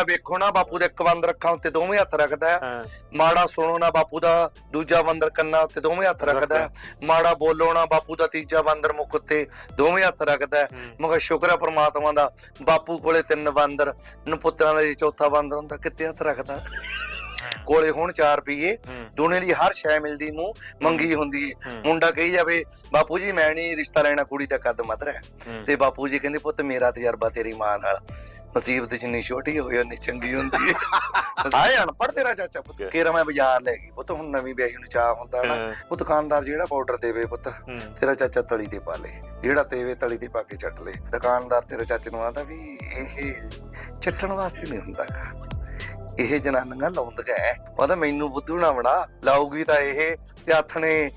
ਮਾੜਾ ਵੇਖੋ ਨਾ ਬਾਪੂ ਦੇ ਇੱਕ ਬੰਦ ਰੱਖਾਂ ਉੱਤੇ ਦੋਵੇਂ ਹੱਥ ਰੱਖਦਾ ਹੈ। ਮਾੜਾ ਸੁਣੋ ਨਾ ਬਾਪੂ ਦਾ ਦੂਜਾ ਬੰਦਰ ਕੰਨਾਂ ਉੱਤੇ ਦੋਵੇਂ ਹੱਥ ਰੱਖਦਾ ਮਾੜਾ ਬੋਲੋ ਨਾ ਬਾਪੂ ਦਾ ਤੀਜਾ ਬੰਦਰ ਮੁਖ ਉੱਤੇ ਦੋਵੇਂ ਹੱਥ ਰੱਖਦਾ। ਮਗਰ ਸ਼ੁਕਰ ਹੈ ਪ੍ਰਮਾਤਮਾ ਦਾ ਬਾਪੂ ਕੋਲੇ ਤਿੰਨ ਬਾਂਦਰ ਨਪੁੱਤਰਾਂ ਦਾ ਚੌਥਾ ਬਾਂਦਰ ਹੁੰਦਾ ਕਿੱਥੇ ਹੱਥ ਰੱਖਦਾ? ਕੋਲੇ ਹੁਣ 4 ਰੁਪਏ ਹੂੰ। ਦੁਨੀਆ ਦੀ ਹਰ ਸ਼ੈ ਮਿਲਦੀ ਮੂੰਹ ਮੰਗੀ ਹੁੰਦੀ। ਮੁੰਡਾ ਕਹੀ ਜਾਵੇ ਬਾਪੂ ਜੀ ਮੈਂ ਨਹੀਂ ਰਿਸ਼ਤਾ ਲੈਣਾ ਕੁੜੀ ਦਾ ਕੱਦ ਮਧਰ ਹੈ। ਹੂੰ। ਤੇ ਬਾਪੂ ਜੀ ਕਹਿੰਦੇ ਪੁੱਤ ਮੇਰਾ ਤਜਰਬਾ ਤੇਰੀ ਮਾਂ ਨਾਲ। ਮੁਸੀਬਤ ਜਿੰਨੀ ਛੋਟੀ ਹੋਵੇ ਉਨੀ ਚੰਗੀ ਹੁੰਦੀ ਹੈ। ਆਏ ਅਨਪੜ ਤੇਰਾ ਚਾਚਾ ਪੁੱਤ। ਕਿਰਾ ਮੈਂ ਬਾਜ਼ਾਰ ਲੈ ਗਈ ਪੁੱਤ ਹੁਣ ਨਵੀਂ ਵਿਆਹੀ ਨੂੰ ਚਾਹ ਹੁੰਦਾ ਨਾ। ਉਹ ਦੁਕਾਨਦਾਰ ਜਿਹੜਾ ਪਾਊਡਰ ਦੇਵੇ ਪੁੱਤ ਤੇਰਾ ਚਾਚਾ ਤਲੀ ਤੇ ਪਾ ਲੇ। ਜਿਹੜਾ ਤੇਵੇ ਤਲੀ ਤੇ ਪਾ ਕੇ ਚੱਟ ਲੇ। ਦੁਕਾਨਦਾਰ ਤੇਰੇ ਚਾਚੇ ਨੂੰ ਆਂਦਾ ਵੀ ਇਹ ਚੱਟਣ ਵਾਸਤੇ ਨਹੀਂ ਹੁੰਦਾ ਗਾ। ਇਹ ਜਨਾਨੀਆਂ ਲਾਉਂਦੀਆਂ ਐ। ਉਹਦਾ ਮੈਨੂੰ ਬੁੱਧੂ ਨਾ ਬਣਾ। ਲਾਊਗੀ ਤਾਂ ਇਹ ਤੇ ਨੇ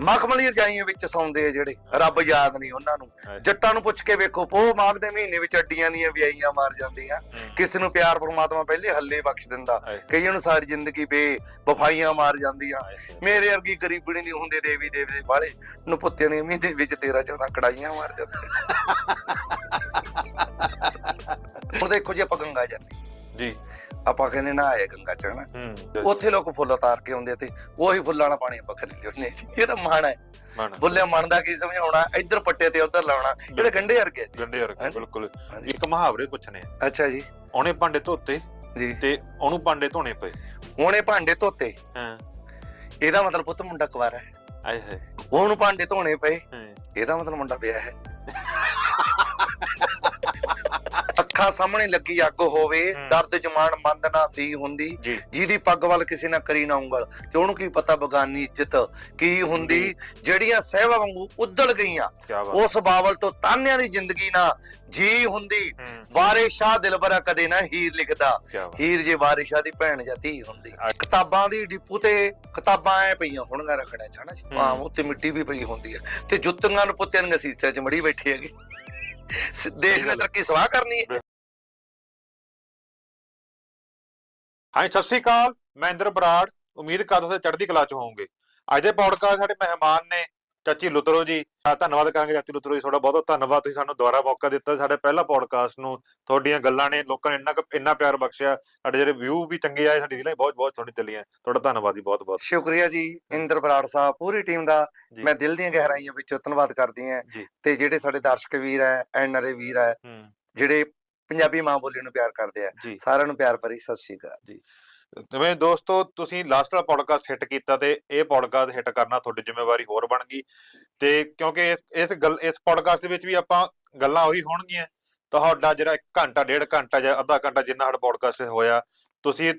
ਮਖਮਲੀ ਰਜਾਈਆਂ ਵਿੱਚ ਸੌਂਦੇ ਆ ਜਿਹੜੇ ਰੱਬ ਯਾਦ ਨਹੀਂ ਉਹਨਾਂ ਨੂੰ। ਜੱਟਾਂ ਨੂੰ ਪੁੱਛ ਕੇ ਵੇਖੋ ਪੋ ਮਾਘ ਦੇ ਮਹੀਨੇ ਵਿੱਚ ਅੱਡੀਆਂ ਦੀਆਂ ਵਿਆਈਆਂ ਮਾਰ ਜਾਂਦੀਆਂ ਕਿਸੇ ਨੂੰ ਪਿਆਰ ਪਰਮਾਤਮਾ ਪਹਿਲੇ ਹੱਲੇ ਬਖਸ਼ ਦਿੰਦਾ। ਕਈਆਂ ਨੂੰ ਸਾਰੀ ਜ਼ਿੰਦਗੀ ਬੇ ਵਫਾਈਆਂ ਮਾਰ ਜਾਂਦੀਆਂ। ਮੇਰੇ ਵਰਗੀ ਗਰੀਬਣੀ ਨਹੀਂ ਹੁੰਦੇ ਦੇਵੀ ਦੇਵ ਦੇ ਬਾਲੇ ਨੂੰ ਪੁੱਤਿਆਂ ਦੇ ਮਹੀਨੇ ਵਿੱਚ 13 14 ਕੜਾਈਆਂ ਮਾਰ ਜਾਂਦੇ। ਹੁਣ ਦੇਖੋ ਜੇ ਆਪਾਂ ਗੰਗਾ ਜਾਂਦੇ। ਜੀ। ਆਪਾਂ ਕਹਿੰਦੇ ਨਾ ਆਏ ਗੰਗਾ ਚੜਨਾ ਹੂੰ। ਉੱਥੇ ਲੋਕ ਫੁੱਲ ਉਤਾਰ ਕੇ ਆਉਂਦੇ ਤੇ ਉਹੀ ਫੁੱਲਾਂ ਨਾਲ ਪਾਣੀ ਆਪਾਂ ਖਰੀਦ ਲਿਆਉਂਦੇ ਸੀ। ਇਹ ਤਾਂ ਮਾਣ ਹੈ। ਬੁੱਲੇ ਮਨ ਦਾ ਕੀ ਸਮਝਾਉਣਾ? ਇੱਧਰ ਪੱਟੇ ਤੇ ਉੱਧਰ ਲਾਉਣਾ। ਜਿਹੜੇ ਗੰਢੇ ਵਰਗੇ ਜੀ। ਗੰਡੇ ਵਰਗੇ। ਬਿਲਕੁਲ। ਇੱਕ ਮੁਹਾਵਰੇ ਪੁੱਛਣੇ ਆ। ਅੱਛਾ ਜੀ। ਉਹਨੇ ਭਾਂਡੇ ਧੋਤੇ ਜੀ। ਤੇ ਉਹਨੂੰ ਭਾਂਡੇ ਧੋਣੇ ਪਏ। ਇਹ ਭਾਂਡੇ ਧੋਤੇ। ਹਾਂ। ਇਹਦਾ ਮਤਲਬ ਪੁੱਤ ਮੁੰਡਾ ਕੁਵਾਰਾ ਹੈ। ਆਏ ਹੈ ਉਹਨੂੰ ਭਾਂਡੇ ਧੋਣੇ ਪਏ। ਇਹਦਾ ਮਤਲਬ ਮੁੰਡਾ ਵਿਆਹ ਹੈ। ਅੱਖਾਂ ਸਾਹਮਣੇ ਲੱਗੀ ਅੱਗ ਹੋਵੇ। ਦਰਦ ਜਮਾਨ ਮੰਦ ਨਾ ਸੀ ਹੁੰਦੀ ਜਿਹਦੀ ਪੱਗ ਵੱਲ ਕਿਸੇ ਨਾ ਕਰੀ ਨਾ ਉਂਗਲ। ਤੇ ਉਹਨੂੰ ਕੀ ਪਤਾ ਬਗਾਨੀ ਇੱਜ਼ਤ ਕੀ ਹੁੰਦੀ? ਜਿਹੜੀਆਂ ਸਹਿਵਾ ਵਾਂਗੂ ਉਦਲ ਗਈਆਂ ਉਸ ਬਾਵਲ ਤੋਂ ਤਾਨਿਆਂ ਦੀ ਜ਼ਿੰਦਗੀ ਨਾ ਜੀ ਹੁੰਦੀ। ਵਾਰਿਸ ਦਿਲਬਰਾ ਕਦੇ ਨਾ ਹੀਰ ਲਿਖਦਾ। ਹੀਰ ਜੇ ਵਾਰਿਸ ਦੀ ਭੈਣ ਜਾਂ ਧੀ ਹੁੰਦੀ। ਕਿਤਾਬਾਂ ਦੀ ਡਿਪੂ ਤੇ ਕਿਤਾਬਾਂ ਐ ਪਈਆਂ ਹੋਣਗੀਆਂ ਰੱਖਣਾ ਚਾਹਣਾ ਜੀ। ਹਾਂ। ਉੱਤੇ ਮਿੱਟੀ ਵੀ ਪਈ ਹੁੰਦੀ ਹੈ। ਤੇ ਜੁੱਤੀਆਂ ਨੂੰ ਪੁੱਤਿਆਂ ਦੀਆਂ ਸੀਸਿਆਂ 'ਚ ਮੜੀ ਬੈਠੀ ਹੈਗੀ। ਦੇਸ਼ ਨੇ ਤਰੱਕੀ ਸਵਾਹ ਕਰਨੀ ਹੈ। ਹਾਂ ਸਤਿ ਸ੍ਰੀ ਅਕਾਲ। ਮੈਂ ਇੰਦਰ ਬਰਾੜ। ਉਮੀਦ ਕਰਦਾ ਹਾਂ ਚੜ੍ਹਦੀ ਕਲਾ ਚ ਹੋਵੋਗੇ। ਅੱਜ ਦੇ ਪੌਡਕਾਸਟ ਸਾਡੇ ਮਹਿਮਾਨ ਨੇ ਚਾਚੀ ਲੁਤਰੋ ਜੀ। ਧੰਨਵਾਦ ਕਰਾਂਗੇ ਚਾਚੀ ਲੁਤਰੋ ਜੀ ਤੁਹਾਡਾ ਬਹੁਤ ਬਹੁਤ ਧੰਨਵਾਦ। ਤੁਸੀਂ ਸਾਨੂੰ ਦੁਬਾਰਾ ਮੌਕਾ ਦਿੱਤਾ। ਸਾਡੇ ਪਹਿਲਾ ਪੌਡਕਾਸਟ ਨੂੰ ਤੁਹਾਡੀਆਂ ਗੱਲਾਂ ਨੇ ਲੋਕਾਂ ਨੇ ਇੰਨਾ ਇੰਨਾ ਪਿਆਰ ਬਖਸ਼ਿਆ। ਸਾਡੇ ਜਿਹੜੇ ਵਿਊ ਵੀ ਚੰਗੇ ਆਏ ਸਾਡੀ ਰੀਲਾਂ ਬਹੁਤ ਬਹੁਤ ਸੋਹਣੀ ਚੱਲੀਆਂ ਤੁਹਾਡਾ ਧੰਨਵਾਦ ਜੀ ਬਹੁਤ ਬਹੁਤ ਸ਼ੁਕਰੀਆ ਜੀ ਇੰਦਰ ਬਰਾੜ ਸਾਹਿਬ। ਪੂਰੀ ਟੀਮ ਦਾ। ਮੈਂ ਦਿਲ ਦੀਆਂ ਗਹਿਰਾਈਆਂ ਵਿੱਚੋਂ ਧੰਨਵਾਦ ਕਰਦੀ ਹਾਂ। ਤੇ ਜਿਹੜੇ ਸਾਡੇ ਦਰਸ਼ਕ ਵੀਰ ਹੈ ਐਨਆਰਏ ਵੀਰ ਹੂੰ। ਜਿਹੜੇ ਪੰਜਾਬੀ ਮਾਂ ਬੋਲੀ ਨੂੰ ਪਿਆਰ ਕਰਦੇ ਆ। ਜੀ। ਸਾਰਿਆਂ ਨੂੰ ਪਿਆਰ ਭਰੀ ਸਤਿ ਸ਼੍ਰੀ ਅਕਾਲ। ਜਿਵੇਂ ਦੋਸਤੋ ਤੁਸੀਂ ਲਾਸਟ ਵਾਲਾ ਪੋਡਕਾਸਟ ਹਿੱਟ ਕੀਤਾ ਤੇ ਇਹ ਪੋਡਕਾਸਟ ਹਿੱਟ ਕਰਨਾ ਤੁਹਾਡੀ ਜ਼ਿੰਮੇਵਾਰੀ ਹੋਰ ਬਣ ਗਈ। ਤੇ ਕਿਉਂਕਿ ਇਸ ਇਸ ਗੱਲ ਇਸ ਪੋਡਕਾਸਟ ਦੇ ਵਿੱਚ ਵੀ ਆਪਾਂ ਗੱਲਾਂ ਉਹੀ ਹੋਣਗੀਆਂ। ਤੁਹਾਡਾ ਜਿਹੜਾ 1 ਘੰਟਾ ਡੇਢ ਘੰਟਾ ਜਾਂ ਅੱਧਾ ਘੰਟਾ ਜਿੰਨਾ ਸਾਡਾ ਪੋਡਕਾਸਟ ਹੋਇਆ ਤੁਸੀਂ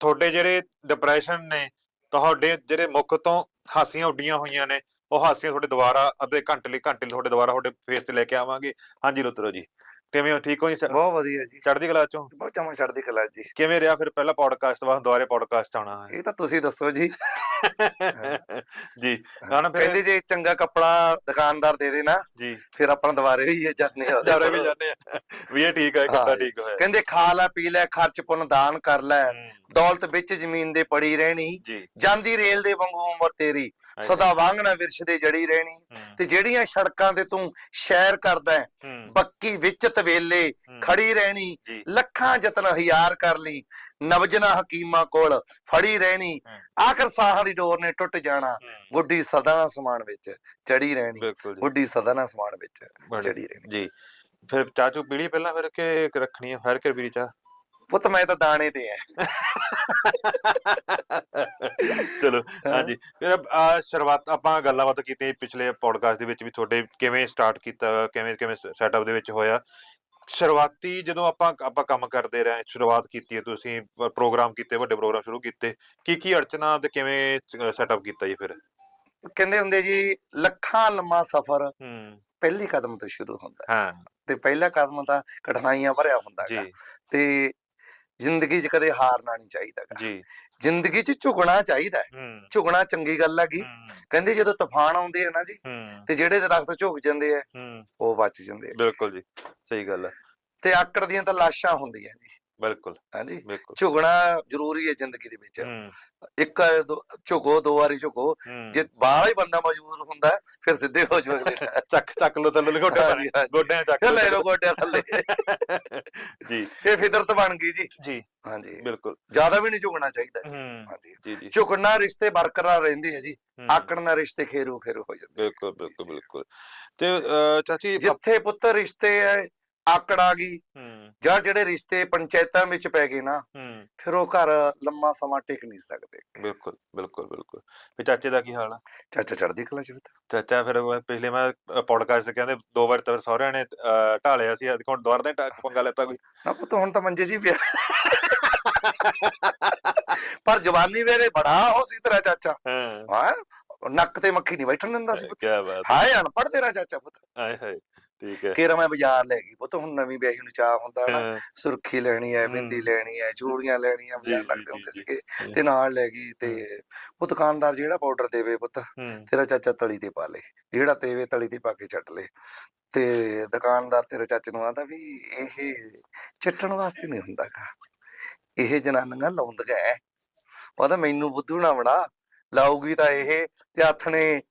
ਤੁਹਾਡੇ ਜਿਹੜੇ ਡਿਪਰੈਸ਼ਨ ਨੇ ਤੁਹਾਡੇ ਜਿਹੜੇ ਮੁੱਖ ਤੋਂ ਹਾਸੀਆਂ ਉੱਡੀਆਂ ਹੋਈਆਂ ਨੇ ਉਹ ਹਾਸੀਆਂ ਤੁਹਾਡੇ ਦੁਬਾਰਾ ਅੱਧੇ ਘੰਟੇ ਲਈ ਘੰਟੇ ਲਈ ਤੁਹਾਡੇ ਦੁਬਾਰਾ ਤੁਹਾਡੇ ਫੇਸ ਤੇ ਲੈ ਕੇ ਆਵਾਂਗੇ। ਹਾਂਜੀ ਲੁਤਰੋ ਜੀ। ਕਿਵੇਂ ਹੋ? ਠੀਕ ਹੋ ਜੀ? ਬਹੁਤ ਵਧੀਆ ਜੀ। ਚੜ੍ਹਦੀ ਕਲਾ ਚੋਂ? ਬਹੁਤ ਚਮਾ ਚੜ੍ਹਦੀ ਕਲਾ ਜੀ। ਕਿਵੇਂ ਰਿਹਾ ਫਿਰ ਪਹਿਲਾ ਪੋਡਕਾਸਟ ਬਾਅਦ ਦੁਬਾਰੇ ਪੋਡਕਾਸਟ ਆਉਣਾ? ਹੈ ਇਹ ਤਾਂ ਤੁਸੀਂ ਦੱਸੋ ਜੀ। ਜੀ। ਹੁਣ ਫਿਰ ਕਹਿੰਦੇ ਜੇ ਚੰਗਾ ਕੱਪੜਾ ਦੁਕਾਨਦਾਰ ਦੇ ਦੇ ਨਾ ਜੀ। ਫਿਰ ਆਪਾਂ ਦੁਬਾਰੇ ਹੀ ਜਾਂਦੇ ਆ। ਜਾਰੇ ਵੀ। ਜਾਂਦੇ ਆ। ਵੀ ਇਹ ਠੀਕ ਹੈ ਹਾਂ ਠੀਕ ਹੋਇਆ। ਕਹਿੰਦੇ ਖਾ ਲੈ ਪੀ ਲੈ ਖਰਚ ਪੁੰਨ ਦਾਨ ਕਰ ਲੈ। ਹਮ, ਦੌਲਤ ਵਿੱਚ ਜ਼ਮੀਨ ਦੇ ਪੜੀ ਰਹਿਣੀ ਜਾਂਦੀ ਰੇਲ ਦੇ ਵਾਂਗੂ ਉਮਰ ਤੇਰੀ ਸਦਾ ਵਾਂਗ ਨਾ ਵਿਰਸ਼ ਦੇ ਜੜੀ ਰਹਿਣੀ। ਤੇ ਜਿਹੜੀਆਂ ਸੜਕਾਂ ਤੇ ਤੂੰ ਸ਼ੈਰ ਕਰਦਾ ਬੱਕੀ ਵਿੱਚ ਤਵੇਲੇ ਖੜੀ ਰਹਿਣੀ ਲੱਖਾਂ ਯਤਨ ਹਜ਼ਾਰ ਕਰ ਲਈ ਨਵਜਨਾ ਹਕੀਮਾਂ ਕੋਲ ਫੜੀ ਰਹਿਣੀ। ਆਖਰ ਸਾਹਾਂ ਦੀ ਡੋਰ ਨੇ ਟੁੱਟ ਜਾਣਾ ਗੁੱਡੀ ਸਦਾ ਨਾ ਸਮਾਨ ਵਿੱਚ ਚੜੀ ਰਹਿਣੀ ਗੁੱਡੀ ਸਦਾ ਨਾ ਸਮਾਨ ਵਿੱਚ ਚੜੀ ਰਹਿਣੀ। ਜੀ। ਫਿਰ ਚਾਚੂ ਪੀਲੀ ਪਹਿਲਾਂ ਫਿਰ ਕਿ ਰੱਖਣੀ ਹੈ? ਫਿਰ ਕੇ ਪੀਲੀ ਚਾਹ? ਪੁੱਤ ਮੈਂ ਤਾਂ ਦਾਣੇ ਤੇ ਆ। ਚਲੋ ਹਾਂਜੀ। ਫਿਰ ਆ ਸ਼ੁਰੂਆਤ ਆਪਾਂ ਗੱਲਾਂ ਬਾਤ ਕੀਤੀ ਪਿਛਲੇ ਪੋਡਕਾਸਟ ਦੇ ਵਿੱਚ ਵੀ ਤੁਹਾਡੇ ਕਿਵੇਂ ਸਟਾਰਟ ਕੀਤਾ ਕਿਵੇਂ ਕਿਵੇਂ ਸੈਟਅਪ ਦੇ ਵਿੱਚ ਹੋਇਆ। ਸ਼ੁਰੂਆਤੀ ਜਦੋਂ ਆਪਾਂ ਆਪਾਂ ਕੰਮ ਕਰਦੇ ਰਹੇ ਸ਼ੁਰੂਆਤ ਕੀਤੀ ਹੈ ਤੁਸੀਂ ਪ੍ਰੋਗਰਾਮ ਕੀਤੇ ਵੱਡੇ ਪ੍ਰੋਗਰਾਮ ਸ਼ੁਰੂ ਕੀਤੇ ਕੀ ਕੀ ਅੜਚਨਾ ਤੇ ਕਿਵੇਂ ਸੈਟਅਪ ਕੀਤਾ ਜੀ ਫਿਰ? ਕਹਿੰਦੇ ਹੁੰਦੇ ਜੀ ਲੱਖਾਂ ਲੰਮਾ ਸਫ਼ਰ ਪਹਿਲੀ ਕਦਮ ਤੋਂ ਸ਼ੁਰੂ ਹੁੰਦਾ। ਹੈ। ਤੇ ਪਹਿਲਾ ਕਦਮ ਤਾਂ ਕਠਿਨਾਈਆਂ ਭਰਿਆ ਹੁੰਦਾ ਹੈ ਤੇ ਜ਼ਿੰਦਗੀ 'ਚ ਕਦੇ ਹਾਰਨਾ ਨਹੀਂ ਚਾਹੀਦਾ। ਜੀ। ਜ਼ਿੰਦਗੀ 'ਚ ਝੁਕਣਾ ਚਾਹੀਦਾ ਹੈ। ਝੁਕਣਾ ਚੰਗੀ ਗੱਲ ਹੈਗੀ ਕਹਿੰਦੇ ਜਦੋਂ ਤੂਫਾਨ ਆਉਂਦੇ ਆ ਨਾ ਜੀ ਤੇ ਜਿਹੜੇ ਦਰਖਤ ਝੁਕ ਜਾਂਦੇ ਆ ਉਹ ਬਚ ਜਾਂਦੇ ਆ। ਬਿਲਕੁਲ ਜੀ ਸਹੀ ਗੱਲ ਹੈ ਤੇ ਆਕੜ ਦੀਆਂ ਤਾਂ ਲਾਸ਼ਾਂ ਹੁੰਦੀਆਂ ਜੀ। ਬਿਲਕੁਲ ਹਾਂਜੀ। ਬਿਲਕੁਲ। ਝੁਕਣਾ ਜ਼ਰੂਰੀ ਹੈ ਜ਼ਿੰਦਗੀ ਦੇ ਵਿੱਚ। ਹੂੰ। ਇੱਕ ਦੋ- ਝੁਕੋ ਦੋ ਵਾਰੀ ਝੁਕੋ। ਹੂੰ। ਜੇ ਬਾਹਲਾ ਹੀ ਬੰਦਾ ਮੌਜੂਦ ਹੁੰਦਾ ਹੈ, ਫਿਰ ਸਿੱਧੇ ਹੋ ਜਾਓਗੇ ਚੱਕ ਚੱਕ ਲੋ ਥੱਲੇ ਗੋਡੇ ਹਾਂਜੀ, ਹਾਂਜੀ। ਗੋਡਿਆਂ ਚੱਕ ਫਿਰ ਲੈ ਲਓ ਗੋਡਿਆਂ ਥੱਲੇ। ਜੀ। ਇਹ ਫਿਦਰਤ ਬਣ ਗਈ ਜੀ। ਜੀ ਹਾਂਜੀ। ਬਿਲਕੁਲ। ਜ਼ਿਆਦਾ ਵੀ ਨਹੀਂ ਝੁਕਣਾ ਚਾਹੀਦਾ। ਹੂੰ। ਹਾਂਜੀ। ਜੀ ਜੀ। ਝੁਕਣਾ ਰਿਸ਼ਤੇ ਬਰਕਰਾਰ ਰਹਿੰਦੇ ਆ ਜੀ। ਹੂੰ, ਆਕੜਨਾ ਰਿਸ਼ਤੇ ਖੇਰੂ ਖੇਰੂ ਹੋ ਜਾਂਦੇ ਬਿਲਕੁਲ ਬਿਲਕੁਲ ਬਿਲਕੁਲ। ਤੇ ਅਹ, ਚਾਚੀ ਜਿੱਥੇ ਪੁੱਤ ਰਿਸ਼ਤੇ ਐ ਆਕੜ ਆ ਗਈ। ਜਾਂ ਜਿਹੜੇ ਰਿਸ਼ਤੇ ਪੰਚਾਇਤਾਂ ਵਿੱਚ ਪੈ ਗਏ ਨਾ ਫਿਰ ਉਹ ਘਰ ਲੰਮਾ ਸਮਾਂ ਟਿਕ ਨਹੀਂ ਸਕਦੇ। ਬਿਲਕੁਲ ਬਿਲਕੁਲ ਬਿਲਕੁਲ। ਫਿਰ ਚਾਚੇ ਦਾ ਕੀ ਹਾਲ ਆ? ਚਾਚਾ ਚੜਦੀ ਕਲਾ ਚ ਵੀ। ਚਾਚਾ ਫਿਰ ਪਿਛਲੇ ਮੈਂ ਪੋਡਕਾਸਟ ਤੇ ਕਹਿੰਦੇ ਦੋ ਵਾਰ ਤਾਂ ਸਹੁਰਿਆਂ ਨੇ ਢਾਲਿਆ ਸੀ ਹੁਣ ਦੁਬਾਰਾ ਢਾ- ਪੰਗਾ ਲੈਤਾ ਕੋਈ? ਨਾ ਪੁੱਤ ਹੁਣ ਤਾਂ ਮੰਜੇ ਜੀ ਪਿਆ। ਪਰ ਜਵਾਨੀ ਵੇਲੇ ਬੜਾ ਉਹ ਸੀ ਤੇਰਾ ਚਾਚਾ। ਹਾਂ। ਨੱਕ ਤੇ ਮੱਖੀ ਨਹੀਂ ਬੈਠਣ ਦਿੰਦਾ ਸੀ ਪੁੱਤ। ਕੀ ਬਾਤ ਹਾਏ ਅਨਪੜ੍ਹ ਤੇਰਾ ਚਾਚਾ ਪੁੱਤ। ਆਏ ਹਾਏ। ਠੀਕ ਹੈ। ਕਿਰਾ ਮੈਂ ਬਾਜ਼ਾਰ ਲੈ ਗਈ ਪੁੱਤ ਹੁਣ ਨਵੀਂ ਵਿਆਹੀ ਨੂੰ ਚਾਹ ਹੁੰਦਾ ਨਾ ਸੁਰਖੀ ਲੈਣੀ ਹੈ ਬਿੰਦੀ। ਲੈਣੀ ਹੈ ਚੂੜੀਆਂ ਲੈਣੀਆਂ ਬਾਜ਼ਾਰ ਲੱਗਦੇ ਹੁੰਦੇ। ਸੀਗੇ। ਤੇ ਨਾਲ ਲੈ ਗਈ ਤੇ ਉਹ ਦੁਕਾਨਦਾਰ ਜਿਹੜਾ ਪਾਊਡਰ ਦੇਵੇ ਪੁੱਤ ਤੇਰਾ ਚਾਚਾ ਤਲੀ ਤੇ ਪਾ ਲੇ ਜਿਹੜਾ ਤੇਵੇ ਤਲੀ ਤੇ ਪਾ ਕੇ ਛੱਡ ਲੇ। ਤੇ ਦੁਕਾਨਦਾਰ ਤੇਰੇ ਚਾਚੇ ਨੂੰ ਆਂਦਾ ਵੀ ਇਹ ਚੱਟਣ ਵਾਸਤੇ ਨਹੀਂ ਹੁੰਦਾਗਾ। ਇਹ ਜਨਾਨੀਆਂ ਲਾਉਂਦੀਆਂ ਐ। ਉਹਦਾ ਮੈਨੂੰ ਬੁੱਧੂ ਨਾ ਬਣਾ ਲਾਊਗੀ ਤਾਂ ਇਹ ਤੇ ਆਥਣੇ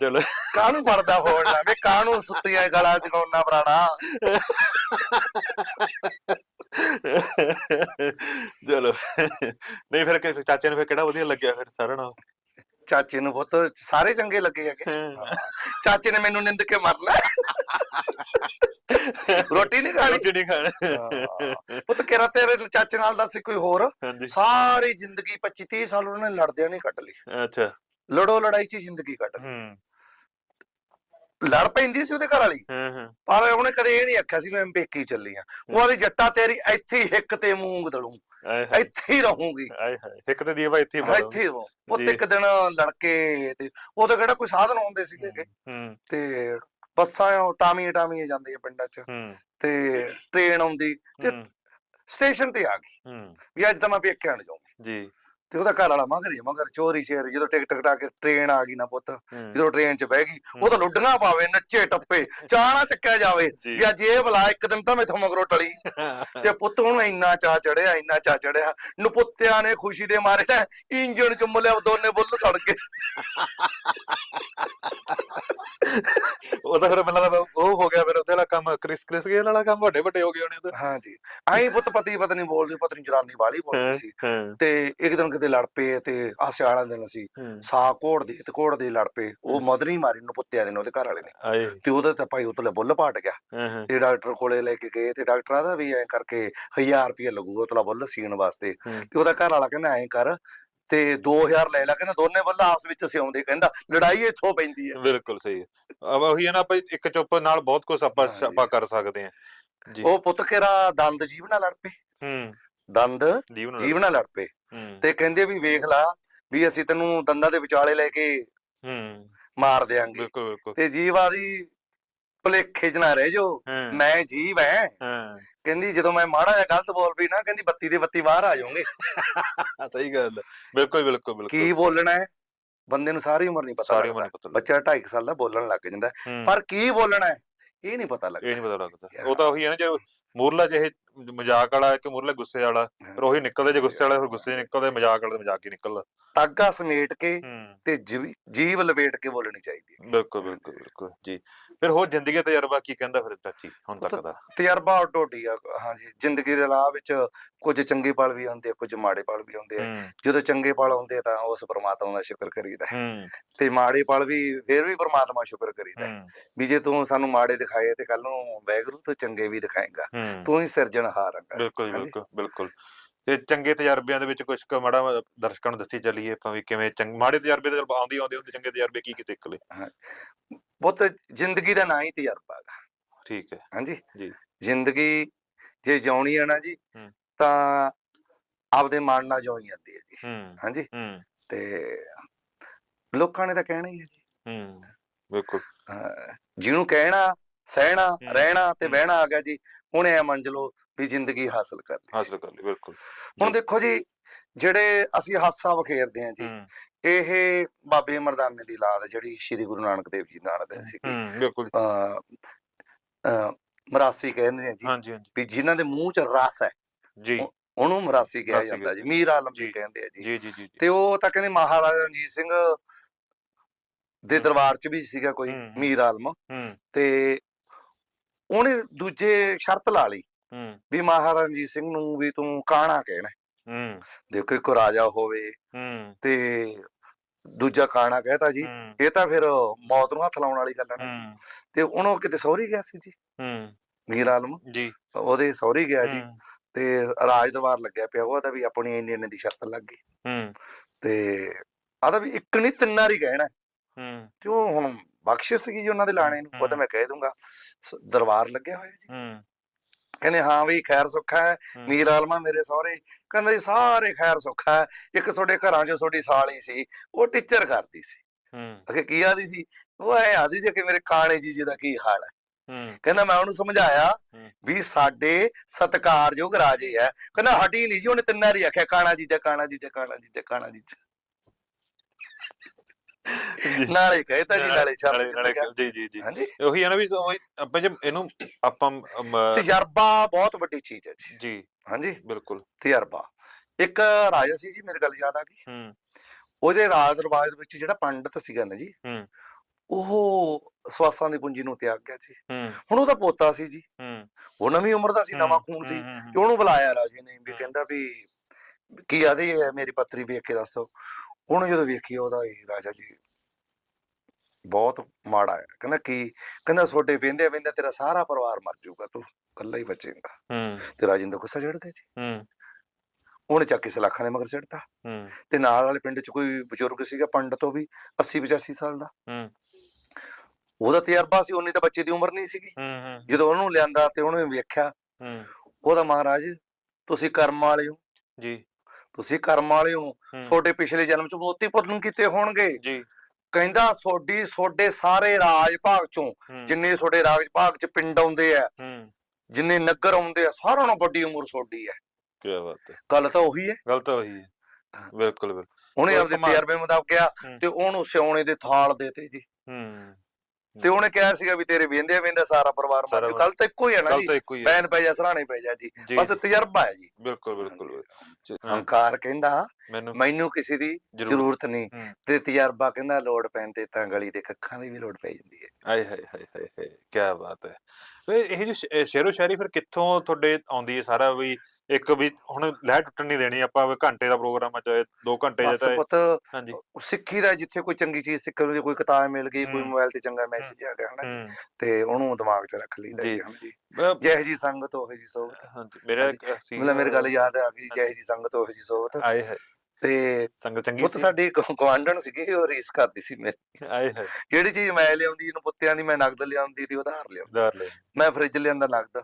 ਚਲੋ। ਕਾਹਨੂੰ ਪੜਦਾ ਫੋੜਨਾ ਵੇ ਕਾਹਨੂੰ ਸੁੱਤੀਆਂ ਗਲਾਂ ਚਗਾਉਣਾ ਪੁਰਾਣਾ? ਚਲੋ। ਨਹੀਂ ਫਿਰ ਕਿ- ਚਾਚੇ ਨੂੰ ਫਿਰ ਕਿਹੜਾ ਵਧੀਆ ਲੱਗਿਆ ਫਿਰ ਸਾਰਿਆਂ ਨਾਲ? ਚਾਚੇ ਨੂੰ ਬਹੁਤ ਸਾਰੇ ਚੰਗੇ ਲੱਗੇ ਹੈਗੇ। ਚਾਚੇ ਨੇ ਮੈਨੂੰ ਨਿੰਦ ਕੇ ਮਾਰਨਾ। ਰੋਟੀ ਨਹੀਂ ਖਾਣੀ। ਰੋਟੀ ਨਹੀਂ ਖਾਣੀ। ਪੁੱਤ ਕਿਹੜਾ ਤੇਰੇ ਚਾਚੇ ਨਾਲ ਦੱਸ ਕੋਈ ਹੋਰ? ਸਾਰੀ ਜ਼ਿੰਦਗੀ 25 30 ਸਾਲ ਉਹਨਾਂ ਲੜਦਿਆਂ ਨਹੀਂ ਕੱਟ ਲਈ। ਅੱਛਾ। ਲੜੋ ਲੜਾਈ 'ਚ ਜ਼ਿੰਦਗੀ ਕੱਟ ਲਈ। ਲੜ ਪੈਂਦੀ ਸੀ ਉਹਦੇ ਘਰ ਵਾਲੀ। ਹਾਂ ਹਾਂ। ਪਰ ਉਹਨੇ ਕਦੇ ਇਹ ਨਹੀਂ ਆਖਿਆ ਸੀ ਮੈਂ ਪੇਕੀ ਚੱਲੀ ਆ। ਉਹ ਆਦੀ ਜੱਟਾ ਤੇਰੀ ਇੱਥੇ ਹੀ ਹਿੱਕ ਤੇ ਮੂੰਗ ਦਲੂੰ ਇੱਥੇ ਹੀ ਰਹੂੰਗੀ। ਆਏ ਹਾਏ। ਇੱਕ ਤੇ ਦੀਵਾ ਇੱਥੇ ਹੀ ਇੱਥੇ ਉਹ ਇੱਕ ਦਿਨ ਲੜਕੇ ਤੇ ਉਹ ਤਾਂ ਕਿਹੜਾ ਕੋਈ ਸਾਧਨ ਆਉਂਦੇ ਸੀਗੇ ਗੇ। ਹੂੰ। ਤੇ ਬੱਸਾਂ ਟਾਮੀ ਟਾਮੀ ਜਾਂਦੀਆਂ ਪਿੰਡਾਂ 'ਚ। ਤੇ ਟ੍ਰੇਨ ਆਉਂਦੀ ਤੇ ਸਟੇਸ਼ਨ ਤੇ ਆ ਗਈ। ਵੀ ਅੱਜ ਤਾਂ ਮੈਂ ਪੇਕੇ ਆਣ ਜਾਊਂਗੀ। ਜੀ। ਤੇ ਉਹਦਾ ਘਰ ਵਾਲਾ ਮਗਰ ਹੀ ਮਗਰ ਚੋਰੀ ਸ਼ੇਰ ਜਦੋਂ ਟਿਕਟ ਕਟਾ ਕੇ ਟ੍ਰੇਨ ਆ ਗਈ ਨਾ ਪੁੱਤ ਜਦੋਂ ਟ੍ਰੇਨ 'ਚ ਬਹਿ ਗਈ ਉਹ ਤਾਂ ਲੁੱਡੀਆਂ ਪਾਵੇ ਨੱਚੇ ਟੱਪੇ ਚਾਣਾ ਚੱਕਿਆ ਜਾਵੇ ਜੀ। ਵੀ ਅੱਜ ਇਹ ਬਲਾ ਇੱਕ ਦਿਨ ਤਾਂ ਮੈਥੋਂ ਮਗਰੋਂ ਟਲੀ। ਤੇ ਪੁੱਤ ਹੁਣ ਇੰਨਾ ਚਾ ਚੜਿਆ ਇੰਨਾ ਚਾ ਚੜਿਆ ਨਪੁੱਤਿਆਂ ਨੇ ਖੁਸ਼ੀ ਦੇ ਮਾਰੇ ਨਾ ਇੰਜਣ ਚੁੰਮ ਲਿਆ ਦੋਨੇ ਬੁੱਲ ਸੜ ਗਏ। ਉਹ ਤਾਂ ਫਿਰ ਮੈਨੂੰ ਲੱਗਦਾ ਉਹ ਹੋ ਗਿਆ ਫਿਰ ਉਹਦੇ ਵਾਲਾ ਕੰਮ ਕ੍ਰਿਸ ਕ੍ਰਿਸ ਗੇਲ ਵਾਲਾ ਕੰਮ ਵੱਡੇ ਵੱਡੇ ਹੋ ਗਏ ਹੋਣੇ ਉਹਦੇ ਹਾਂਜੀ। ਆਈ ਪੁੱਤ ਪਤੀ ਪਤਨੀ ਬੋਲਦੀ ਪਤਨੀ ਜਨਾਨੀ ਵਾਲੀ ਬੋਲਦੀ ਸੀ। ਤੇ ਇੱਕ ਦਿਨ ਕਿਤੇ ਲੜ ਪਏ ਤੇ ਆ ਸਿਆਲਾਂ ਦਿਨ ਸੀ ਸਾ ਘੋੜਦੇ ਤੇ ਘੋੜਦੇ ਲੜ ਪਏ। ਉਹ ਮਦਨੀ ਮਾਰੀ ਨਪੁੱਤਿਆਂ ਦੇ ਨੇ ਉਹਦੇ ਘਰ ਵਾਲੇ ਨੇ। ਤੇ ਉਹਦੇ ਤਾਂ ਭਾਈ ਉਤਲੇ ਬੁੱਲ ਪਾਟ ਗਿਆ। ਤੇ ਡਾਕਟਰ ਕੋਲੇ ਲੈ ਕੇ ਗਏ ਤੇ ਡਾਕਟਰ ਆਦਾ ਵੀ ਐਂ ਕਰਕੇ 1000 ਰੁਪਏ ਲੱਗੂਗਾ ਉਤਲਾ ਬੁੱਲ ਸੀਣ ਵਾਸਤੇ। ਤੇ ਉਹਦਾ ਘਰ ਵਾਲਾ ਕਹਿੰਦਾ ਐਂ ਕਰ ਤੇ 2000 ਲੈ ਲੈ ਕਹਿੰਦਾ ਦੋਨੇ ਬੁੱਲ ਆਪਸ ਵਿੱਚ ਸਿਉਂਦੇ ਕਹਿੰਦਾ ਲੜਾਈ ਇੱਥੋਂ ਪੈਂਦੀ ਹੈ। ਬਿਲਕੁਲ ਸਹੀ ਹੈ। ਅਬ ਉਹੀ ਹੈ ਨਾ ਆਪਾਂ ਇੱਕ ਚੁੱਪ ਨਾਲ ਬਹੁਤ ਕੁਝ ਆਪਾਂ। ਆਪਾਂ ਕਰ ਸਕਦੇ ਹਾਂ। ਜੀ। ਉਹ ਪੁੱਤ ਕਿਹੜਾ ਦੰਦ ਜੀਵ ਨਾਲ ਲੜ ਪਏ? ਹੂੰ। ਦੰਦ ਜੀਵ ਨਾਲ ਲੜ ਪਏ। ਤੇ ਕਹਿੰਦੇ ਵੀ ਵੇਖ ਲਾ ਵੀ ਅਸੀਂ ਤੈਨੂੰ ਦੰਦਾਂ ਦੇ ਵਿਚਾਲੇ ਲੈ ਕੇ ਹੂੰ। ਮਾਰ ਦੇਾਂਗੇ ਬਿਲਕੁਲ ਬਿਲਕੁਲ। ਤੇ ਜੀਵ ਆਦੀ ਭੁਲੇਖੇ ਚ ਨਾ ਰਹਿ ਜੋ ਮੈਂ ਜੀਵ ਐ। ਹਾਂ। ਕਹਿੰਦੀ ਜਦੋਂ ਮੈਂ ਮਾੜਾ ਜਿਹਾ ਗਲਤ ਬੋਲ ਪਈ ਨਾ ਕਹਿੰਦੀ ਬੱਤੀ ਦੇ ਬੱਤੀ ਬਾਹਰ ਆ ਜਾਓਗੇ ਸਹੀ ਗੱਲ ਹੈ। ਬਿਲਕੁਲ ਬਿਲਕੁਲ ਬਿਲਕੁਲ। ਕੀ ਬੋਲਣਾ ਹੈ? ਬੰਦੇ ਨੂੰ ਸਾਰੀ ਉਮਰ ਨਹੀਂ ਪਤਾ ਸਾਰੀ ਉਮਰ ਲੱਗਦਾ ਨਹੀਂ ਪਤਾ ਲੱਗਦਾ। ਬੱਚਾ 2.5 ਸਾਲ ਦਾ ਬੋਲਣ ਲੱਗ ਜਾਂਦਾ। ਹੈ। ਹੂੰ, ਪਰ ਕੀ ਬੋਲਣਾ ਹੈ? ਇਹ ਨਹੀਂ ਪਤਾ ਲੱਗਦਾ। ਇਹ ਨਹੀਂ ਪਤਾ ਲੱਗਦਾ। ਉਹ ਤਾਂ ਉਹੀ ਹੈ ਨਾ ਜੇ ਮੂਰਲਾ ਜਿਹੇ ਮਜ਼ਾਕ ਵਾਲਾ ਇੱਕ ਮੂਰਲਾ ਗੁੱਸੇ ਵਾਲਾ ਫਿਰ ਉਹੀ ਨਿਕਲਦੇ ਜੇ ਗੁੱਸੇ ਵਾਲਾ ਫਿਰ ਗੁੱਸੇ ਨਿਕਲਦੇ ਮਜ਼ਾਕ ਵਾਲਾ ਮਜ਼ਾਕ ਹੀ ਨਿਕਲਦਾ। ਤਾਗਾ ਸਮੇਟ ਕੇ ਤੇ ਜੀਵ- ਲਪੇਟ ਕੇ ਬੋਲਣੀ ਚਾਹੀਦੀ ਹੈ। ਬਿਲਕੁਲ ਬਿਲਕੁਲ ਬਿਲਕੁਲ ਜੀ। ਫਿਰ ਹੋਰ ਜ਼ਿੰਦਗੀ ਦਾ ਤਜਰਬਾ ਕੀ ਕਹਿੰਦਾ ਫਿਰ ਚਾਚੀ ਹੁਣ ਤੱਕ ਦਾ? ਤਜਰਬਾ ਢੋਡੀ ਆ ਹਾਂਜੀ। ਜ਼ਿੰਦਗੀ ਦੇ ਰਾਹ ਵਿੱਚ ਕੁਝ ਚੰਗੇ ਪਲ ਵੀ ਆਉਂਦੇ ਆ ਕੁਝ ਮਾੜੇ ਪਲ ਵੀ ਆਉਂਦੇ ਆ। ਜਦੋਂ ਚੰਗੇ ਪਲ ਆਉਂਦੇ ਆ ਤਾਂ ਉਸ ਪ੍ਰਮਾਤਮਾ ਦਾ ਸ਼ੁਕਰ ਕਰੀਦਾ ਤੇ ਮਾੜੇ ਪਲ ਵੀ ਫਿਰ ਵੀ ਪ੍ਰਮਾਤਮਾ ਸ਼ੁਕਰ ਕਰੀਦਾ ਵੀ ਜੇ ਤੂੰ ਸਾਨੂੰ ਮਾੜੇ ਦਿਖਾਏ ਤੇ ਕੱਲ ਨੂੰ ਵੈਗਰੂ ਤੂੰ ਚੰਗੇ ਵੀ ਦਿਖਾਏਗਾ। ਤੂੰ ਹੀ ਸਿਰਜਣਹਾਰ ਹੈਗਾ ਬਿਲਕੁਲ ਜੀ। ਬਿਲਕੁਲ ਬਿਲਕੁਲ ਤੇ ਚੰਗੇ ਤਜਰਬਿਆਂ ਦੇ ਵਿੱਚ ਕੁਝ ਕੁ ਮਾੜਾ ਦਰਸ਼ਕਾਂ ਨੂੰ ਦੱਸੀ ਚੱਲੀਏ ਆਪਾਂ ਵੀ ਕਿਵੇਂ ਚੰਗ ਮਾੜੇ ਤਜਰਬੇ ਤੇ ਚਲ ਆਉਂਦੀ ਆਉਂਦੇ ਹੁੰਦੇ ਚੰਗੇ ਤਜਰਬੇ ਕੀ ਕੀ ਸਿੱਖ ਲਏ ਬਹੁਤ ਜ਼ਿੰਦਗੀ ਦਾ ਨਾਂ ਹੀ ਤਜਰਬਾ ਹੈਗਾ ਠੀਕ ਹੈ ਹਾਂਜੀ ਜੀ। ਜ਼ਿੰਦਗੀ ਜੇ ਜਿਉਣੀ ਹੈ ਨਾ ਜੀ ਹੂੰ। ਤਾਂ ਆਪਦੇ ਮਨ ਨਾਲ ਜਿਉਣੀ ਜਾਂਦੀ ਹੈ ਜੀ ਹੂੰ ਹਾਂਜੀ ਹੂੰ ਤੇ ਲੋਕਾਂ ਨੇ ਤਾਂ ਕਹਿਣਾ ਹੀ ਹੈ ਜੀ ਹੂੰ ਬਿਲਕੁਲ ਅਹ ਜਿਹਨੂੰ ਕਹਿਣਾ ਸਹਿਣਾ ਹੂੰ। ਰਹਿਣਾ ਤੇ ਹੂੰ। ਬਹਿਣਾ ਆ ਗਿਆ ਜੀ ਹੁਣ ਐ ਮੰਨ ਲਓ ਵੀ ਜ਼ਿੰਦਗੀ ਹਾਸਲ ਕਰ ਲਈ ਹਾਸਲ ਕਰ ਲਈ ਬਿਲਕੁਲ। ਹੁਣ ਦੇਖੋ ਜੀ ਜਿਹੜੇ ਅਸੀਂ ਹਾਸਾ ਵਖੇਰਦੇ ਹਾਂ ਜੀ ਇਹ ਬਾਬੇ ਮਰਦਾਨੇ ਦੀ ਲਾਦ ਜਿਹੜੀ ਸ੍ਰੀ ਗੁਰੂ ਨਾਨਕ ਦੇਵ ਜੀ ਨਾਲ ਦੇ ਸੀ ਬਿਲਕੁਲ। ਅ ਮਰਾਸੀ ਕਹਿੰਦੇ ਆ ਜੀ ਵੀ ਜਿਨ੍ਹਾਂ ਦੇ ਮੂੰਹ 'ਚ ਰਸ ਹੈ ਜੀ। ਉਹ- ਉਹਨੂੰ ਮਰਾਸੀ ਕਿਹਾ ਜਾਂਦਾ ਜੀ। ਮੀਰ ਆਲਮ ਜੀ। ਕਹਿੰਦੇ ਆ ਜੀ। ਜੀ ਜੀ। ਤੇ ਉਹ ਤਾਂ ਕਹਿੰਦੇ ਮਹਾਰਾਜਾ ਰਣਜੀਤ ਸਿੰਘ ਦੇ। ਦਰਬਾਰ 'ਚ ਵੀ ਸੀਗਾ ਕੋਈ। ਮੀਰ ਆਲਮ। ਤੇ ਉਹਨੇ ਦੂਜੇ ਸ਼ਰਤ ਲਾ ਲਈ। ਹੂੰ। ਵੀ ਮਹਾਰਾਜਾ ਰਣਜੀਤ ਸਿੰਘ ਨੂੰ ਵੀ ਤੂੰ ਕਾਣਾ ਕਹਿਣਾ ਹੂੰ। ਦੇਖੋ ਇੱਕ ਰਾਜਾ ਹੋਵੇ ਹੂੰ। ਤੇ ਦੂਜਾ ਕਾਣਾ ਕਹਿਤਾ ਜੀ। ਇਹ ਤਾਂ ਫਿਰ ਮੌਤ ਨੂੰ ਹੱਥ ਲਾਉਣ ਵਾਲੀ ਗੱਲ ਹੈ ਨਾ ਜੀ। ਤੇ ਉਹਨੂੰ ਕਿਤੇ ਸਹੁਰੀ ਗਿਆ ਸੀ ਜੀ? ਹੂੰ। ਮੀਰ ਆਲਮ? ਜੀ। ਉਹਦੇ ਸਹੁਰੀ ਗਿਆ ਜੀ। ਤੇ ਰਾਜ ਦਰਬਾਰ ਲੱਗਿਆ ਪਿਆ। ਉਹਦਾ ਵੀ ਆਪਣੀ ਇੰਨੇ ਇੰਨੇ ਦੀ ਸ਼ਰਤ ਲੱਗ ਗਈ। ਹੂੰ। ਤੇ ਆਦਾ ਵੀ ਇੱਕ ਨਹੀਂ ਤਿੰਨਾਂ ਹੀ ਕਹਿਣਾ। ਹੂੰ। ਉਹ ਹੁਣ ਬਖਸ਼ਿਸ਼ ਸੀਗੀ ਜੀ ਉਹਨਾਂ ਦੇ ਲਾਣੇ ਨੂੰ। ਉਹ ਤਾਂ ਮੈਂ ਕਹਿ ਦੂੰਗਾ। ਦਰਬਾਰ ਲੱਗਿਆ ਹੋਇਆ ਜੀ। ਹੂੰ। ਕਹਿੰਦੇ ਹਾਂ ਵੀ ਖੈਰ ਸੁੱਖ ਹੈ। ਮੀਰ ਆਲਮਾ ਮੇਰੇ ਸਹੁਰੇ। ਕਹਿੰਦਾ ਜੀ ਸਾਰੇ ਖੈਰ ਸੁੱਖ ਹੈ ਇੱਕ ਤੁਹਾਡੇ ਘਰਾਂ 'ਚ ਤੁਹਾਡੀ ਸਾਲੀ ਸੀ ਉਹ ਟੀਚਰ ਕਰਦੀ ਸੀ। ਹੂੰ। ਅਖੇ ਕੀ ਆਦੀ ਸੀ? ਉਹ ਐ ਆਦੀ ਸੀ ਕਿ ਮੇਰੇ ਕਾਣੇ ਜੀ ਜੀ ਦਾ ਕੀ ਹਾਲ ਹੈ। ਹੂੰ। ਕਹਿੰਦਾ ਮੈਂ ਉਹਨੂੰ ਸਮਝਾਇਆ। ਵੀ ਸਾਡੇ ਸਤਕਾਰਯੋਗ ਰਾਜੇ ਐ ਕਹਿੰਦਾ ਹਟੀ ਨਹੀਂ ਜੀ ਉਹਨੇ ਤਿੰਨਾਂ ਰੀ ਆਖਿਆ ਕਾਣਾ ਜੀ ਕਾਣਾ ਜੀ ਕਾਣਾ ਜੀ ਕਾਣਾ ਜੀ ਨਾਲੇ ਕਹਿਤਾ ਜੀ ਨਾਲੇ ਦਿੱਤਾ ਜੀ ਜੀ ਜੀ। ਹਾਂਜੀ। ਉਹੀ ਹੈ ਨਾ ਵੀ ਉਹੀ ਆਪਾਂ ਜੇ ਇਹਨੂੰ ਆਪਾਂ ਤਜਰਬਾ ਬਹੁਤ ਵੱਡੀ ਚੀਜ਼ ਹੈ ਜੀ। ਜੀ। ਹਾਂਜੀ। ਬਿਲਕੁਲ। ਤਜਰਬਾ। ਇੱਕ ਰਾਜਾ ਸੀ ਜੀ ਮੇਰੇ ਗੱਲ ਯਾਦ ਆ ਗਈ? ਹੂੰ। ਉਹਦੇ ਰਾਜ ਦਰਬਾਰ ਵਿੱਚ ਜਿਹੜਾ ਪੰਡਤ ਸੀਗਾ ਨਾ ਜੀ ਹੂੰ। ਉਹ ਸਵਾਸਾਂ ਦੀ ਪੂੰਜੀ ਨੂੰ ਤਿਆਗ ਗਿਆ ਸੀ। ਹੁਣ ਉਹਦਾ ਪੋਤਾ ਸੀ ਜੀ। ਹੂੰ। ਉਹ ਨਵੀਂ ਉਮਰ ਦਾ ਸੀ ਨਵਾਂ ਖੂਨ ਸੀ। ਤੇ ਉਹਨੂੰ ਬੁਲਾਇਆ ਰਾਜੇ ਨੇ ਵੀ। ਕਹਿੰਦਾ ਵੀ ਕੀ ਆਦੇ ਹੈ ਮੇਰੀ ਪੱਤਰੀ ਵੇਖ ਕੇ ਦੱਸੋ। ਉਹਨੂੰ ਜਦੋਂ ਵੇਖੀ ਉਹਦਾ ਹੀ ਰਾਜਾ ਜੀ ਬਹੁਤ ਮਾੜਾ ਹੈ। ਕਹਿੰਦਾ ਕੀ? ਕਹਿੰਦਾ ਛੋਟੇ ਵੇਂਦੇ ਵੇਂਦੇ ਤੇਰਾ ਸਾਰਾ ਪਰਿਵਾਰ ਮਰ ਜਾਊਗਾ ਤੂੰ ਇਕੱਲਾ ਹੀ ਬਚੇਗਾ। ਹੂੰ। ਤੇ ਰਾਜੇ ਨੂੰ ਤਾਂ ਗੁੱਸਾ ਚੜ ਗਿਆ ਜੀ। ਹੂੰ। ਉਹਨੇ ਚੱਕ ਕੇ ਸਲਾਖਾਂ ਦੇ ਮਗਰ ਸਿੱਟਤਾ। ਹੂੰ। ਤੇ ਨਾਲ ਵਾਲੇ ਪਿੰਡ 'ਚ ਕੋਈ ਬਜ਼ੁਰਗ ਸੀਗਾ ਪੰਡਤ ਉਹ ਵੀ 80 85 ਸਾਲ ਦਾ। ਹੂੰ। ਉਹਦਾ ਤਜਰਬਾ ਸੀ ਉਨੀ ਤਾਂ ਬੱਚੇ ਦੀ ਉਮਰ ਨਹੀਂ ਸੀਗੀ। ਹੂੰ ਹੂੰ। ਜਦੋਂ ਉਹਨੂੰ ਲਿਆਂਦਾ ਤੇ ਉਹਨੇ ਵੇਖਿਆ ਹੂੰ। ਉਹਦਾ ਮਹਾਰਾਜ ਤੁਸੀਂ ਕਰਮ ਵਾਲੇ ਹੋ। ਜੀ। ਤੁਸੀਂ ਕਰਮ ਵਾਲੇ ਹੋ ਤੁਹਾਡੇ ਪਿਛਲੇ ਜਨਮ 'ਚ ਮੋਤੀ ਪੁੱਤਨ ਕੀਤੇ ਹੋਣਗੇ। ਜੀ। ਕਹਿੰਦਾ ਤੁਹਾਡੀ ਤੁਹਾਡੇ ਸਾਰੇ ਰਾਜ ਭਾਗ 'ਚੋਂ ਜਿੰਨੇ ਤੁਹਾਡੇ ਰਾਜ ਭਾਗ 'ਚ ਪਿੰਡ ਆਉਂਦੇ ਆ ਜਿੰਨੇ ਨਗਰ ਆਉਂਦੇ ਆ ਸਾਰਿਆਂ ਨਾਲੋਂ ਵੱਡੀ ਉਮਰ ਤੁਹਾਡੀ ਹੈ ਕੀ ਬਾਤ ਹੈ। ਗੱਲ ਤਾਂ ਉਹੀ ਹੈ। ਗੱਲ ਤਾਂ ਉਹੀ ਹੈ। ਬਿਲਕੁਲ ਬਿਲਕੁਲ। ਉਹਨੇ ਆਪਦੇ। ਤਜਰਬੇ ਮੁਤਾਬਕ। ਤੇ ਉਹਨੂੰ ਸਿਉਣੇ ਦੇ ਥਾਲ ਦੇਤੇ ਜੀ। ਹੂੰ। ਤੇ ਉਹਨੇ ਕਿਹਾ ਸੀਗਾ ਵੀ ਤੇਰੇ ਵੇਂਦੇ ਵੇਂਦੇ ਸਾਰਾ ਪਰਿਵਾਰ ਮਰ ਜੂ। ਗੱਲ ਤਾਂ ਇੱਕੋ ਹੀ ਹੈ ਨਾ ਜੀ। ਬੈਨ ਪੈ ਜਾ ਸਰਾਣੇ ਪੈ ਜਾ ਜੀ। ਬਸ ਤਜਰਬਾ ਹੈ ਜੀ। ਬਿਲਕੁਲ ਬਿਲਕੁਲ ਹੰਕਾਰ ਕਹਿੰਦਾ ਮੈਨੂੰ ਕਿਸੇ ਦੀ ਜ਼ਰੂਰ। ਜ਼ਰੂਰਤ ਨਹੀਂ। ਤੇ ਤਜਰਬਾ ਕਹਿੰਦਾ ਲੋੜ ਪੈਣ ਤੇ ਤਾਂ ਗਲੀ ਦੇ ਕੱਖਾਂ ਦੀ ਵੀ ਲੋੜ ਪੈ ਜਾਂਦੀ ਹੈ। ਆਏ ਹਾਏ ਹਾਏ ਹਾਏ ਕੀ ਬਾਤ ਹੈ। ਇਹ ਜੋ ਸ਼ੇਰੋ ਸ਼ਾਇਰੀ ਫਿਰ ਕਿੱਥੋਂ ਤੁਹਾਡੇ ਆਉਂਦੀ ਹੈ ਸਾਰਾ ਵੀ ਇੱਕ ਵੀ ਹੁਣ ਲਹਿ ਟੁੱਟਣ ਨਹੀਂ ਦੇਣੀ ਆਪਾਂ ਘੰਟੇ ਦਾ ਪ੍ਰੋਗਰਾਮ ਆ ਚਾਹੇ 2 ਘੰਟੇ ਜਾਂ ਬਸ ਚਾਹੇ ਪੁੱਤ ਹਾਂਜੀ। ਸਿੱਖੀ ਦਾ ਜਿੱਥੇ ਕੋਈ ਚੰਗੀ ਚੀਜ਼ ਸਿੱਖਣ ਨੂੰ ਜੇ ਕੋਈ ਕਿਤਾਬ ਮਿਲ ਗਈ ਕੋਈ। ਮੋਬਾਈਲ ਤੇ ਚੰਗਾ ਮੈਸੇਜ ਆ ਗਿਆ ਹਨਾ ਜੀ, ਤੇ ਉਹਨੂੰ ਦਿਮਾਗ 'ਚ ਰੱਖ ਲਈਦਾ ਜੀ। ਜੀ। ਜੀ। ਜੀ ਸੰਗਤ ਉਹੋ ਜੀ ਸੋਭਤ ਹਾਂਜੀ ਮੇਰਾ ਮਤਲਬ ਮੇਰੀ ਗੱਲ ਯਾਦ ਆ ਗਈ। ਜਿਹੋ ਜੀ ਸੰਗਤ ਉਹੋ ਜੀ ਸੋਭਤ ਆਏ ਹੈ ਤੇ ਸੰਗਤ ਚੰਗੀ ਪੁੱਤ ਸਾਡੀ ਗਵਾਂਢਣ ਸੀਗੀ ਉਹ ਰੀਸ ਕਰਦੀ ਸੀ ਮੇਰੀ। ਆਏ ਹੈ ਜਿਹੜੀ ਚੀਜ਼ ਮੈਂ ਲਿਆਉਂਦੀ ਇਹਨੂੰ ਪੁੱਤਿਆਂ ਦੀ ਮੈਂ ਨਗਦ ਲਿਆਉਂਦੀ ਤੇ ਉਧਾਰ ਲਿਆਉਂਦੀ। ਦਾਰ ਲੈ ਮੈਂ ਫ੍ਰਿਜ ਲਿਆਂਦਾ ਨਗਦ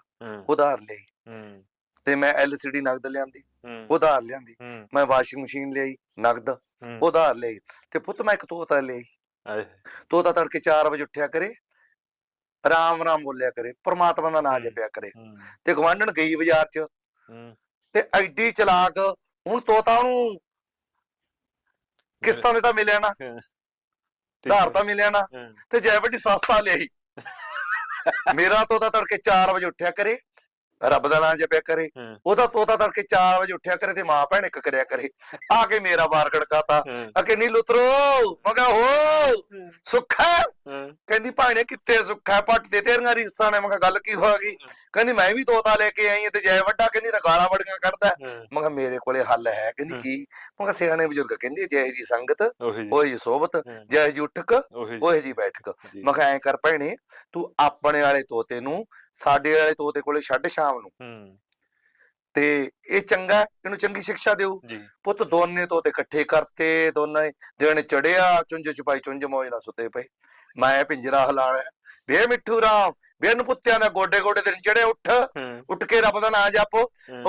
ਉਧਾਰ ਲਈ। ਤੇ ਮੈਂ ਐਲਸੀਡੀ ਨਗਦ ਲਿਆਂਦੀ ਉਧਾਰ ਲਿਆਂਦੀ ਮੈਂ ਵਾਸ਼ਿੰਗ ਮਸ਼ੀਨ ਲਈ ਨਗਦ ਹੂੰ। ਉਧਾਰ ਲਈ ਤੇ ਪੁੱਤ ਮੈਂ ਇੱਕ ਤੋਤਾ ਲਈ ਤੋਤਾ ਤੜਕੇ 4 ਵਜੇ ਉੱਠਿਆ ਕਰੇ ਰਾਮ ਰਾਮ ਬੋਲਿਆ ਕਰੇ ਪ੍ਰਮਾਤਮਾ ਦਾ ਨਾਮ। ਜਪਿਆ ਕਰੇ। ਤੇ ਗਵਾਂਢਣ ਗਈ ਬਾਜ਼ਾਰ 'ਚ। ਤੇ ਐਡੀ ਚਲਾਕ ਹੁਣ ਤੋਤਾ ਉਹਨੂੰ ਕਿਸ਼ਤਾਂ ਦੇ ਤਾਂ ਮਿਲਿਆ ਨਾ ਧਾਰ। ਤਾਂ ਮਿਲਿਆ ਨਾ ਤੇ ਜੈ ਵੱਡੀ ਸਸਤਾ ਲਿਆਈ। ਮੇਰਾ ਤੋਤਾ ਤੜਕੇ 4 ਵਜੇ ਉੱਠਿਆ ਕਰੇ ਰੱਬ ਦਾ ਨਾਮ ਜਪਿਆ ਕਰੇ। ਹੂੰ। ਉਹਦਾ ਤੋਤਾ ਤੜਕੇ 4 ਵਜੇ ਉੱਠਿਆ ਕਰੇ ਤੇ ਮਾਂ ਭੈਣ ਇੱਕ ਕਰਿਆ ਕਰੇ। ਆ ਕੇ ਮੇਰਾ ਬਾਰ ਖੜਕਾਤਾ। ਅਕੇ ਨੀ ਲੁਤਰੋ ਮੈਂ ਕਿਹਾ ਹੋ ਸੁੱਖ ਕਹਿੰਦੀ ਭਾਣੇ ਕਿੱਥੇ ਸੁੱਖ ਪੱਟ ਦੇ ਤੇਰੀਆਂ ਰੀਸਾਂ ਨੇ। ਮੈਂ ਕਿਹਾ ਗੱਲ ਕੀ ਹੋ ਗਈ? ਕਹਿੰਦੀ ਮੈਂ ਵੀ ਤੋਤਾ ਲੈ ਕੇ ਆਈ ਤੇ ਜੈ ਵੱਡਾ ਕਹਿੰਦੀ ਤਾਂ ਗਾਲਾਂ ਵੜੀਆਂ ਕੱਢਦਾ ਹੈ। ਹੂੰ, ਮੈਂ ਕਿਹਾ ਮੇਰੇ ਕੋਲੇ ਹੱਲ ਹੈ। ਕਹਿੰਦੀ। ਕੀ? ਮੈਂ ਕਿਹਾ ਸਿਆਣੇ ਬਜ਼ੁਰਗ ਕਹਿੰਦੀ ਜੈ ਜੀ ਸੰਗਤ ਉਹੀ ਉਹੀ ਸੋਬਤ ਜੈ ਜੀ ਉਠਕ ਉਹੀ ਜੀ, ਉਹੀ ਬੈਠਕ। ਜੀ, ਮੈਂ ਕਿਹਾ ਐਂ ਕਰ ਭੈਣੇ ਤੂੰ ਆਪਣੇ ਵਾਲੇ ਤੋਤੇ ਨੂੰ ਸਾਡੇ ਵਾਲੇ ਤੋਤੇ ਕੋਲੇ ਛੱਡ ਸ਼ਾਮ ਨੂੰ। ਹੂੰ, ਤੇ ਇਹ ਚੰਗਾ ਇਹਨੂੰ ਚੰਗੀ ਸਿੱਖਿਆ ਦਿਓ। ਪੁੱਤ ਦੋਨੇ ਤੋਤੇ ਇਕੱਠੇ ਕਰਤੇ ਦੋਨੇ ਦਿਨ ਚੜਿਆ ਚੁੰਝ ਚੁਪਾਈ ਚੁੰਝ ਮੋਜ ਨਾਲ ਸੁੱਤੇ ਪਏ। ਮੈਂ ਪਿੰਜਰਾ ਹਲਾਣਾ ਵੇ ਮਿੱਠੂ ਰਾਮ ਵੇ ਨੂੰ ਪੁੱਤਿਆਂ ਦਾ ਗੋਡੇ ਗੋਡੇ ਦਿਨ ਚੜੇ ਉੱਠ। ਉੱਠ ਕੇ ਰੱਬ ਦਾ ਨਾਮ ਜਪ।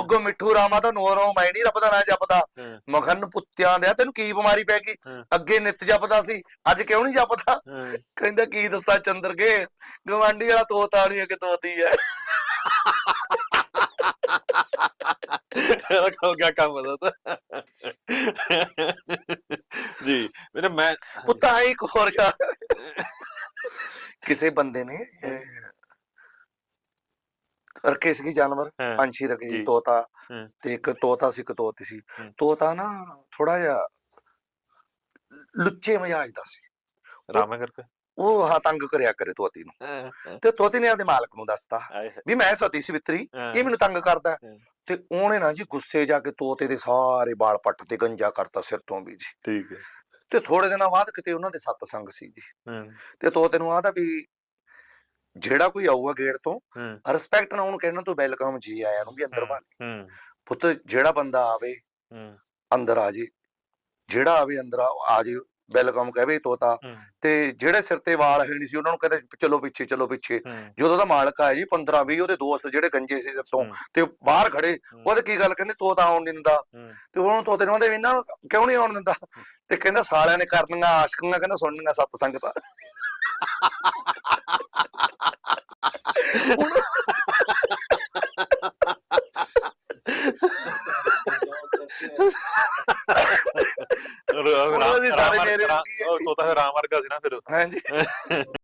ਅੱਗੋਂ ਮਿੱਠੂ ਰਾਮਾ ਤਾਂ ਨੋਰੋਂ ਮੈਂ ਨਹੀਂ ਰੱਬ ਦਾ ਨਾਮ ਜਪਦਾ। ਮਖਨ ਪੁੱਤਿਆਂ ਦੇ ਤੈਨੂੰ ਕੀ ਬਿਮਾਰੀ ਪੈ ਗਈ। ਅੱਗੇ ਨਿਤ ਜਪਦਾ ਸੀ ਅੱਜ ਕਿਉਂ ਨਹੀਂ ਜਪਦਾ। ਕਹਿੰਦਾ ਕੀ ਦੱਸਾਂ ਚੰਦਰ ਕੇ ਗਵਾਂਢੀ ਵਾਲਾ ਤੋਤਾ ਨਹੀਂ ਕਿ ਤੋਤੀ ਹੈ ਹੋ ਗਿਆ ਕੰਮ ਦਾ ਤਾਂ। ਜੀ ਮੇਰੇ ਮੈਂ ਪੁੱਤਾ ਇੱਕ ਹੋਰ ਜਾ। ਕਿਸੇ ਬੰਦੇ ਨੇ ਰੱਖੇ ਸੀਗੇ ਜਾਨਵਰ ਪੰਛੀ ਰੱਖੇ। ਸੀ ਤੋਤਾ। ਤੇ ਇੱਕ ਤੋਤਾ ਸੀ ਇੱਕ ਤੋਤੀ ਸੀ। ਤੋਤਾ ਨਾ ਥੋੜਾ ਜਿਹਾ ਲੁੱਚੇ ਮਜਾਜ ਦਾ ਸੀ। ਰਾਮਾ ਕਰਕੇ? ਉਹ ਹਾਂ ਤੰਗ ਕਰਿਆ ਕਰੇ ਤੋਤੀ ਨੂੰ। ਤੇ ਤੋਤੀ ਨੇ ਆਪਦੇ ਮਾਲਕ ਨੂੰ ਦੱਸਤਾ ਵੀ ਮੈਂ ਸਤੀ ਸਵਿਤਰੀ ਇਹ ਮੈਨੂੰ ਤੰਗ ਕਰਦਾ। ਤੇ ਉਹਨੇ ਨਾ ਜੀ ਗੁੱਸੇ ਜਾ ਕੇ ਤੋਤੇ ਦੇ ਸਾਰੇ ਵਾਲ ਪੱਟ ਤੇ ਗੰਜਾ ਕਰਤਾ ਸਿਰ ਤੋਂ ਵੀ ਜੀ। ਠੀਕ ਹੈ। ਤੇ ਥੋੜੇ ਦਿਨਾਂ ਬਾਅਦ ਕਿਤੇ ਉਹਨਾਂ ਦੇ ਸੱਤ ਸੰਗ ਸੀ ਜੀ। ਤੇ ਤੋਤੇ ਨੂੰ ਆਦਾ ਵੀ ਜਿਹੜਾ ਕੋਈ ਆਊਗਾ ਗੇਟ ਤੋਂ ਰਿਸਪੈਕਟ ਨਾਲ ਉਹਨੂੰ ਕਹਿਣਾ ਤੂੰ ਵੈਲਕਮ ਜੀ ਆਇਆਂ ਨੂੰ ਵੀ ਅੰਦਰ ਹੂੰ ਪੁੱਤ ਜਿਹੜਾ ਬੰਦਾ ਆਵੇ ਅੰਦਰ ਆ ਜੇ ਜਿਹੜਾ ਆਵੇ ਅੰਦਰ ਆ ਜੇ ਵੈਲਕਮ ਕਹਵੇ ਤੋਤਾ। ਤੇ ਜਿਹੜੇ ਸਿਰ ਤੇ ਵਾਲ ਹੈ ਨਹੀਂ ਸੀ ਉਹਨਾਂ ਨੂੰ ਕਹਿੰਦੇ ਚਲੋ ਪਿੱਛੇ ਚਲੋ ਪਿੱਛੇ। ਜਦੋਂ ਦਾ ਮਾਲਕ ਆਇਆ ਜੀ 15 20 ਉਹਦੇ ਦੋਸਤ ਜਿਹੜੇ ਗੰਜੇ ਸੀ ਤੋਂ। ਤੇ ਬਾਹਰ ਖੜੇ। ਉਹਦੇ ਕੀ ਗੱਲ ਕਹਿੰਦੇ ਤੋਤਾ ਆਉਣ ਨਹੀਂ ਦਿੰਦਾ। ਤੇ ਉਹਨੂੰ ਤੋਤੇ ਨੂੰ ਕਹਿੰਦੇ ਇਹਨਾਂ ਨੂੰ ਕਿਉਂ ਨਹੀਂ ਆਉਣ ਦਿੰਦਾ? ਤੇ ਕਹਿੰਦਾ ਸਾਲਿਆਂ ਨੇ ਕਰਨੀਆਂ ਆਸ਼ਕੀਆਂ ਕਹਿੰਦਾ ਸੁਣਨੀਆਂ ਸਤ ਸੰਗਤਾਂ। ਰਾਮ ਉਹਦੀ ਸਾਰੇ ਰਾਮ ਹੁੰਦੀ ਹੈ ਉਹ ਤੋਤਾ ਫਿਰ ਰਾਮ ਵਰਗਾ ਸੀ ਨਾ ਫਿਰ। ਹਾਂਜੀ।